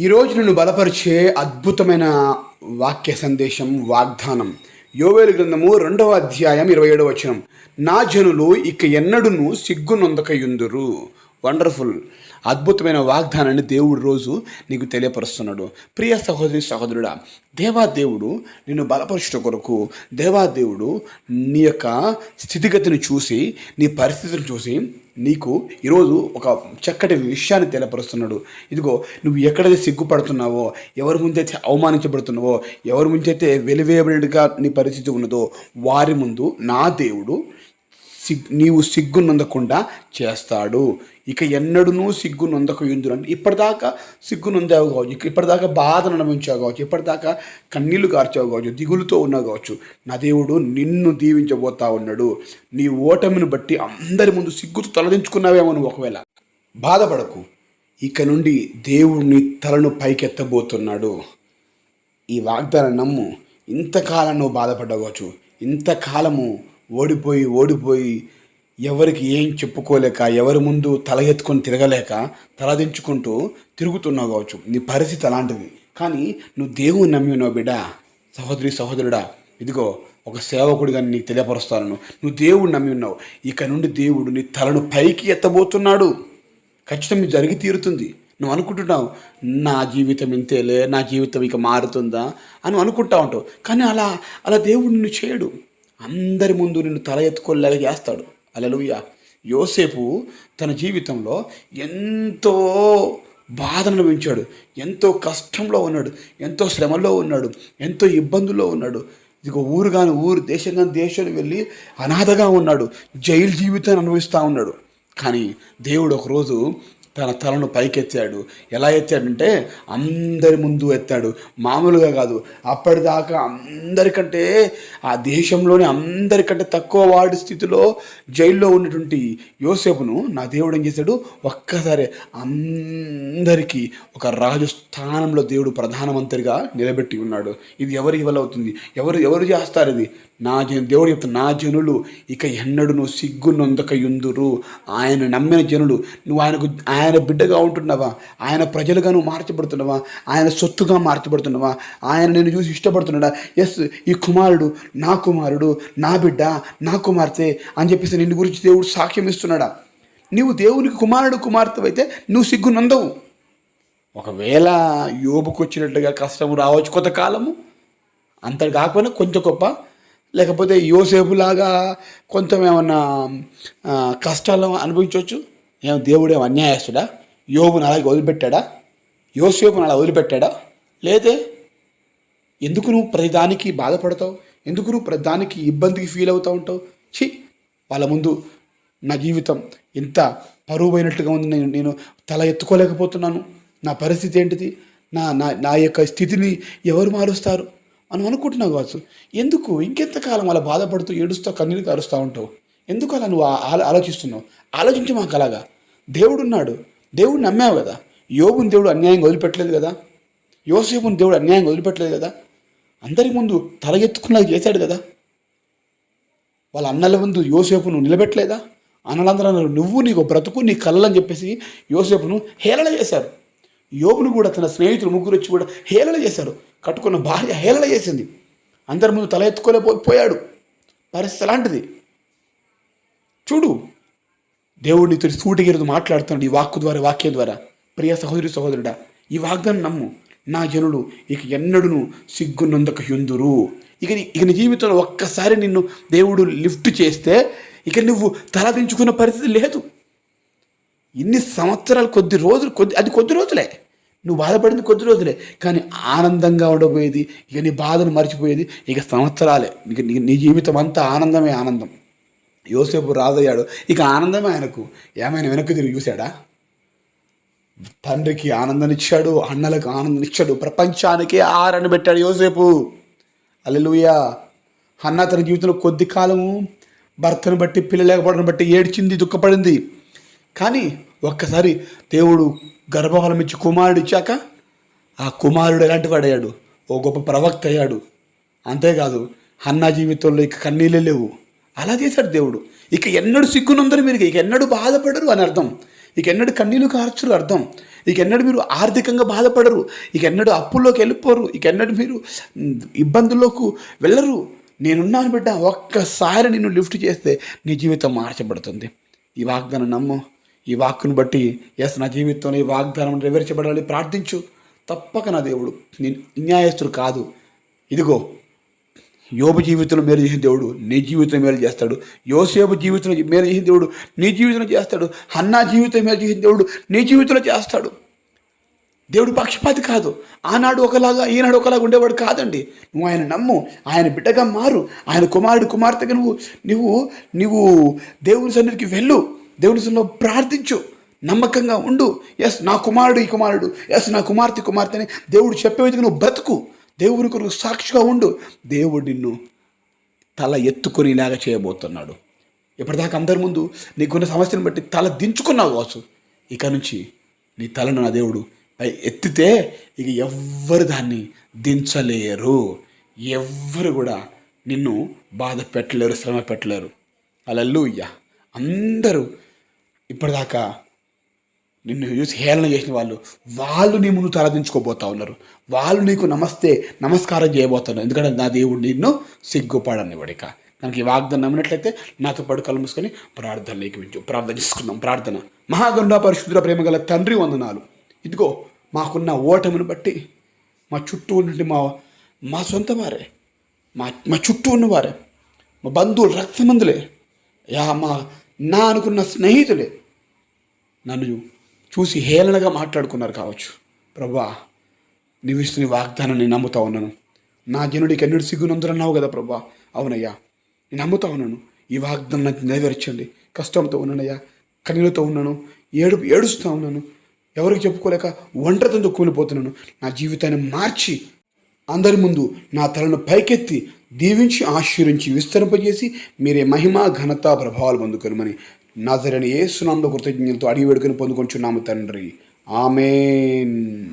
ఈరోజు నిన్ను బలపరిచే అద్భుతమైన వాక్య సందేశం వాగ్దానం. యోవేలు గ్రంథము రెండవ అధ్యాయం ఇరవై ఏడవ వచనం. నా జనులు ఇక ఎన్నడును సిగ్గునొందకయుందురు వండర్ఫుల్ అద్భుతమైన వాగ్దానాన్ని దేవుడు రోజు నీకు తెలియపరుస్తున్నాడు. ప్రియ సహోదరి సహోదరుడా దేవాదేవుడు నిన్ను బలపరచుట కొరకు దేవాదేవుడు నీ యొక్క స్థితిగతిని చూసి నీ పరిస్థితిని చూసి నీకు ఈరోజు ఒక చక్కటి విషయాన్ని తెలియపరుస్తున్నాడు. ఇదిగో నువ్వు ఎక్కడైతే సిగ్గుపడుతున్నావో ఎవరి ముందైతే అవమానించబడుతున్నావో ఎవరి ముందైతే వెలివేయబడిగా నీ పరిస్థితి ఉన్నదో వారి ముందు నా దేవుడు సిగ్ నీవు సిగ్గు నొందకుండా చేస్తాడు. ఇక ఎన్నడూ సిగ్గు నొందక యుందురు అంటే ఇప్పటిదాకా సిగ్గు నొందావు కావచ్చు ఇక ఇప్పటిదాకా బాధను అనుభవించావు కావచ్చు ఇప్పటిదాకా కన్నీళ్ళు కార్చావు కావచ్చు దిగులుతో ఉన్నావు కావచ్చు. నా దేవుడు నిన్ను దీవించబోతా ఉన్నాడు. నీ ఓటమిని బట్టి అందరి ముందు సిగ్గుతో తలదించుకున్నావేమో నువ్వు ఒకవేళ. బాధపడకు. ఇక నుండి దేవుడిని తలను పైకెత్తబోతున్నాడు. ఈ వాగ్దానం నమ్ము. ఇంతకాలం నువ్వు బాధపడవచ్చు ఇంతకాలము ఓడిపోయి ఓడిపోయి ఎవరికి ఏం చెప్పుకోలేక ఎవరి ముందు తల ఎత్తుకొని తిరగలేక తలదించుకుంటూ తిరుగుతున్నావు కావచ్చు. నీ పరిస్థితి అలాంటిది. కానీ నువ్వు దేవుని నమ్మి ఉన్నావు బిడ్డ. సహోదరి సహోదరుడా. ఇదిగో ఒక సేవకుడిగా నీకు తెలియపరుస్తాను. నువ్వు దేవుడు నమ్మి ఉన్నావు. ఇక నుండి దేవుడు నీ తలను పైకి ఎత్తబోతున్నాడు. ఖచ్చితంగా జరిగి తీరుతుంది. నువ్వు అనుకుంటున్నావు నా జీవితం ఇంతేలే నా జీవితం ఇక మారుతుందా అని అనుకుంటా ఉంటావు. కానీ అలా అలా దేవుడు నిన్ను చేయడు. అందరి ముందు నిన్ను తల ఎత్తుకోలేగా చేస్తాడు. అలలుయ యోసేపు తన జీవితంలో ఎంతో బాధ అనుభవించాడు ఎంతో కష్టంలో ఉన్నాడు. ఎంతో శ్రమలో ఉన్నాడు. ఎంతో ఇబ్బందుల్లో ఉన్నాడు. ఇదిగో ఊరు కాని ఊరు దేశం కాని దేశాలు వెళ్ళి అనాథగా ఉన్నాడు. జైలు జీవితాన్ని అనుభవిస్తూ ఉన్నాడు. కానీ దేవుడు ఒకరోజు తన తలను పైకెత్తాడు. ఎలా ఎత్తాడంటే అందరి ముందు ఎత్తాడు. మామూలుగా కాదు. అప్పటిదాకా అందరికంటే ఆ దేశంలోనే అందరికంటే తక్కువ వాడి స్థితిలో జైల్లో ఉన్నటువంటి యోసేపును నా దేవుడు ఏం చేశాడు? ఒక్కసారి అందరికీ ఒక రాజు స్థానంలో దేవుడు ప్రధానమంత్రిగా నిలబెట్టి ఉన్నాడు. ఇది ఎవరి వల్ల అవుతుంది? ఎవరు ఎవరు చేస్తారు ఇది? నా జన దేవుడు చెప్తా నా జనులు ఇక ఎన్నడు సిగ్గు నొందక యుందురు ఆయన నమ్మిన జనులు నువ్వు ఆయనకు ఆయన ఆయన బిడ్డగా ఉంటున్నావా? ఆయన ప్రజలుగా నువ్వు మార్చబడుతున్నావా? ఆయన సొత్తుగా మార్చబడుతున్నావా? ఆయన నేను చూసి ఇష్టపడుతున్నాడా? ఎస్ ఈ కుమారుడు నా కుమారుడు నా బిడ్డ నా కుమార్తె అని చెప్పేసి నిన్ను గురించి దేవుడు సాక్ష్యం ఇస్తున్నాడా? నీవు దేవునికి కుమారుడు కుమార్తె అయితే నువ్వు సిగ్గు నందవు. ఒకవేళ యోబుకు వచ్చినట్టుగా కష్టం రావచ్చు కొంతకాలము అంత కాకపోయినా కొంచెం గొప్ప. లేకపోతే యోసేపులాగా కొంచెం ఏమన్నా కష్టాలు అనుభవించవచ్చు. ఏం దేవుడేం అన్యాయస్తుడా? యోగును అలాగే వదిలిపెట్టాడా? యోసేపును అలా వదిలిపెట్టాడా? లేదే. ఎందుకు నువ్వు ప్రతిదానికి బాధపడతావు? ఎందుకు నువ్వు ప్రతిదానికి ఇబ్బందికి ఫీల్ అవుతూ ఉంటావు? ఛీ! వాళ్ళ ముందు నా జీవితం ఎంత పరువైనట్టుగా ఉంది. నేను నేను తల ఎత్తుకోలేకపోతున్నాను. నా పరిస్థితి ఏంటిది? నా నా నా యొక్క స్థితిని ఎవరు మారుస్తారు? మనం అనుకుంటున్నావు కావచ్చు. ఎందుకు? ఇంకెంతకాలం అలా బాధపడుతూ ఏడుస్తూ కన్నీరు కారుస్తూ ఉంటావు? ఎందుకు అలా నువ్వు ఆ- ఆలోచిస్తున్నావు? ఆలోచించి మాకు అలాగా. దేవుడు ఉన్నాడు దేవుడు నమ్మావు కదా. యోగుని దేవుడు అన్యాయంగా వదిలిపెట్టలేదు కదా. యోసేపుని దేవుడు అన్యాయంగా వదిలిపెట్టలేదు కదా. అందరి ముందు తలగెత్తుకున్నది చేశాడు కదా. వాళ్ళ అన్నల ముందు యోసేపును నిలబెట్టలేదా? అన్నలందరూ అన్నారు నువ్వు నీకు బ్రతుకు నీ కళ్ళని చెప్పేసి యోసేపును హేళన చేశారు. యోగును కూడా తన స్నేహితులు ముగ్గురు వచ్చి కూడా హేళన చేశారు. కట్టుకున్న భార్య హేళన చేసింది. అందరి ముందు తల ఎత్తుకోలేకపోయాడు పరిస్థితి అలాంటిది. చూడు. దేవుడు నీతో సూటిగా మాట్లాడుతున్నాడు ఈ వాక్కు ద్వారా వాక్యం ద్వారా. ప్రియ సహోదరి సహోదరుడా ఈ వాగ్దానం నమ్ము. నా జనుడు ఇక ఎన్నడును సిగ్గునందక యుందురు. ఇక ఇక నీ జీవితంలో ఒక్కసారి నిన్ను దేవుడు లిఫ్ట్ చేస్తే ఇక నువ్వు తలదించుకున్న పరిస్థితి లేదు. ఇన్ని సంవత్సరాలు కొద్ది రోజులు కొద్ది అది కొద్ది రోజులే. నువ్వు బాధపడింది కొద్ది రోజులే. కానీ ఆనందంగా ఉండబోయేది ఇక నీ బాధను మర్చిపోయేది ఇక సంవత్సరాలే. ఇక నీ జీవితం అంతా ఆనందమే ఆనందం. యోసేపు రాజయ్యాడు ఇక ఆనందమే ఆయనకు. ఏమైనా వెనక్కి తిరిగి చూశాడా? తండ్రికి ఆనందాన్ని ఇచ్చాడు అన్నలకు ఆనందం ఇచ్చాడు ఆరని పెట్టాడు యోసేపు. అల్లెలుయ అన్న తన జీవితంలో కొద్ది కాలము భర్తను బట్టి పిల్లలు లేకపోవడం బట్టి ఏడ్చింది దుఃఖపడింది. కానీ ఒక్కసారి దేవుడు గర్భఫలం ఇచ్చి కుమారుడు ఇచ్చాక ఆ కుమారుడు ఎలాంటి వాడయ్యాడు? ఓ గొప్ప ప్రవక్త అయ్యాడు. అంతేకాదు అన్న జీవితంలో ఇక కన్నీళ్ళే లేవు. అలా చేశాడు దేవుడు. ఇక ఎన్నడూ సిగ్గునందరు మీరు ఇక ఎన్నడూ బాధపడరు అని అర్థం. ఇక ఎన్నడూ కన్నీళ్ళు కార్చరు అర్థం. ఇక ఎన్నడూ మీరు ఆర్థికంగా బాధపడరు. ఇక ఎన్నడూ అప్పుల్లోకి వెళ్ళిపోరు. ఇక ఎన్నడూ మీరు ఇబ్బందుల్లోకి వెళ్ళరు. నేనున్నాను బిడ్డ ఒక్కసారి నిన్ను లిఫ్ట్ చేస్తే నీ జీవితం మార్చబడుతుంది. ఈ వాగ్దానం నమ్ము. ఈ వాక్కును బట్టి ఎస్ నా జీవితంలో ఈ వాగ్దానం నెరవేర్చబడాలని ప్రార్థించు. తప్పక నా దేవుడు నేను న్యాయస్తుడు కాదు. ఇదిగో యోబు జీవితంలో మేలు చేసిన దేవుడు నీ జీవితం మేలు చేస్తాడు. యోసేపు జీవితంలో మేలు చేసిన దేవుడు నీ జీవితంలో చేస్తాడు. హన్నా జీవితం మేలు చేసిన దేవుడు నీ జీవితంలో చేస్తాడు. దేవుడు పక్షపాతి కాదు. ఆనాడు ఒకలాగా ఈనాడు ఒకలాగా ఉండేవాడు కాదండి. నువ్వు ఆయన నమ్ము ఆయన బిడ్డగా మారు ఆయన కుమారుడు కుమార్తెగా నువ్వు నువ్వు నువ్వు దేవుని సన్నిధికి వెళ్ళు దేవుని సన్నిధిలో ప్రార్థించు నమ్మకంగా ఉండు. ఎస్ నా కుమారుడు ఈ కుమారుడు. ఎస్ నా కుమార్తె కుమార్తె అని దేవుడు చెప్పే విధంగా నువ్వు బ్రతుకు. దేవుని కొరకు సాక్షిగా ఉండు. దేవుడు నిన్ను తల ఎత్తుకొని చేయబోతున్నాడు. ఇప్పటిదాకా అందరి ముందు నీకున్న సమస్యను బట్టి తల దించుకున్నావు కావచ్చు. ఇక నుంచి నీ తలను నా దేవుడు పై ఎత్తితే ఇక ఎవ్వరు దాన్ని దించలేరు. ఎవ్వరు కూడా నిన్ను బాధ పెట్టలేరు శ్రమ పెట్టలేరు. అలల్లుయ్య అందరూ ఇప్పటిదాకా నిన్ను చూసి హేళన చేసిన వాళ్ళు వాళ్ళు నీ ముందు తలదించుకోబోతా ఉన్నారు. వాళ్ళు నీకు నమస్తే నమస్కారం చేయబోతున్నారు ఎందుకంటే నా దేవుడు నిన్ను సిగ్గుపడనివాడిక కనుక ఈ వాగ్దానం నమ్మినట్లయితే నాతో పాటు కళ్ళు మూసుకొని ప్రార్థన లేఖించు ప్రార్థన చేసుకుందాం. ప్రార్థన. మహాగండ పరిశుద్ధ ప్రేమ గల తండ్రి వందనాలు. ఇదిగో మాకున్న ఓటమిని బట్టి మా చుట్టూ ఉన్నటువంటి మా మా సొంత వారే. మా మా చుట్టూ ఉన్నవారే మా బంధువులు రక్తమందులే. యా మా నా అనుకున్న స్నేహితులే. నన్ను చూసి హేళనగా మాట్లాడుకున్నారు కావచ్చు. ప్రభా నీవు ఇస్తున్న వాగ్దానాన్ని నమ్ముతా ఉన్నాను. నా జనుడికి ఎన్నడు సిగ్గునందురన్నావు కదా ప్రభా. అవునయ్యా నేను నమ్ముతా ఉన్నాను. ఈ వాగ్దానం నాకు నెరవేర్చండి. కష్టంతో ఉన్నానయ్యా కన్నీళ్ళతో ఉన్నాను. ఏడు ఏడుస్తూ ఉన్నాను. ఎవరికి చెప్పుకోలేక ఒంటరితో కూలిపోతున్నాను. నా జీవితాన్ని మార్చి అందరి ముందు నా తలను పైకెత్తి దీవించి ఆశీర్వించి విస్తరింపజేసి మీరే మహిమ ఘనత ప్రభావాలు పొందుకొనమని నజరని ఏ సునాంలో కృతజ్ఞతతో అడిగి వేడుకొని పొందుకొంచున్నాము తండ్రి. ఆమెన్.